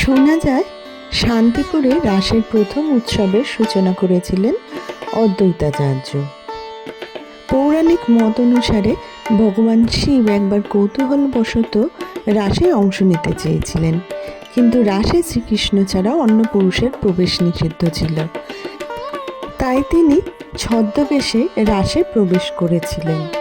শোনা যায়, শান্তিপুরে রাসের প্রথম উৎসবের সূচনা করেছিলেন অদ্বৈতাচার্য। পৌরাণিক মত অনুসারে ভগবান শিব একবার কৌতূহলবশত রাসে অংশ নিতে চেয়েছিলেন। কিন্তু রাসে শ্রীকৃষ্ণ ছাড়া অন্য পুরুষের প্রবেশ নিষিদ্ধ ছিল। তাই তিনি ছদ্মবেশে রাসে প্রবেশ করেছিলেন।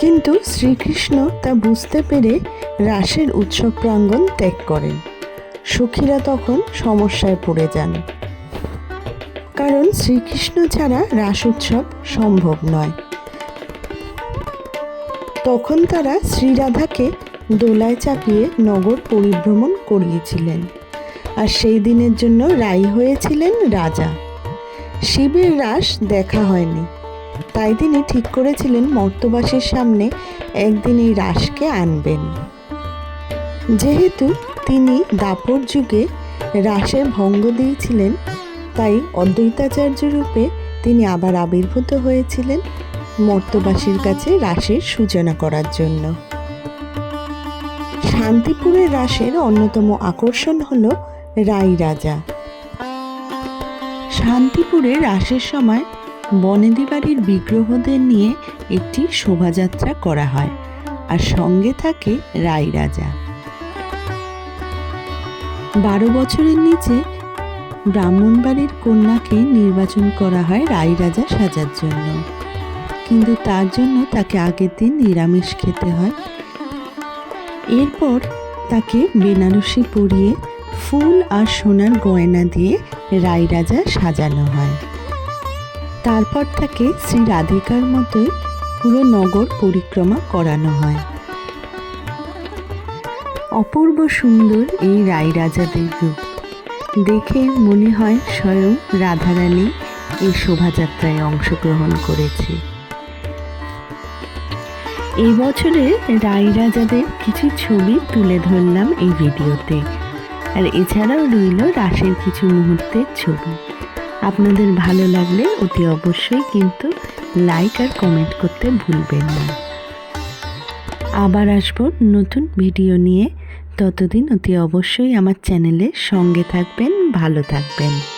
কিন্তু শ্রীকৃষ্ণ তা বুঝতে পেরে রাসের উৎসব প্রাঙ্গণ ত্যাগ করেন। সখীরা তখন সমস্যায় পড়ে যান। কারণ শ্রীকৃষ্ণ ছাড়া রাস উৎসব সম্ভব নয়। তখন তারা শ্রীরাধাকে দোলায় চাপিয়ে নগর পরিভ্রমণ করিয়েছিলেন। আর সেই দিনের জন্য রাই হয়েছিলেন রাজা। শিবের রাস দেখা হয়নি। তাই তিনি ঠিক করেছিলেন মর্তবাসীর সামনে একদিন এই রাসকে আনবেন। যেহেতু তিনি দাপর যুগে রাসের ভঙ্গ দিয়েছিলেন, তাই অদ্বৈতাচার্য রূপে তিনি আবার আবির্ভূত হয়েছিলেন মর্তবাসীর কাছে রাসের সূচনা করার জন্য। শান্তিপুরের রাসের অন্যতম আকর্ষণ হল রাই রাজা শান্তিপুরে রাসের সময় বনেদি বাড়ির বিগ্রহদের নিয়ে একটি শোভাযাত্রা করা হয় আর সঙ্গে থাকে রাই রাজা। বারো বছরের নিচে ব্রাহ্মণ বাড়ির কন্যাকে নির্বাচন করা হয় রাই রাজা সাজার জন্য। কিন্তু তার জন্য তাকে আগের দিন নিরামিষ খেতে হয়। এরপর তাকে বেনারসি পরিয়ে ফুল আর সোনার গয়না দিয়ে রাই রাজা সাজানো হয়। তারপর তাকে শ্রী রাধিকার মতোই পুরো নগর পরিক্রমা করানো হয়। অপূর্ব সুন্দর এই রাই রাজাদের রূপ। দেখে মনে হয় স্বয়ং রাধারানী এই শোভাযাত্রায় অংশগ্রহণ করেছে। এই বছরে রাই রাজাদের কিছু ছবি তুলে ধরলাম এই ভিডিওতে। আর এছাড়াও রইল রাসের কিছু মুহূর্তের ছবি। আপনাদের ভালো লাগলে অতি অবশ্যই কিন্তু লাইক আর কমেন্ট করতে ভুলবেন না। আবার আসব নতুন ভিডিও নিয়ে। ততদিন অতি অবশ্যই আমার চ্যানেলে সঙ্গে থাকবেন, ভালো থাকবেন।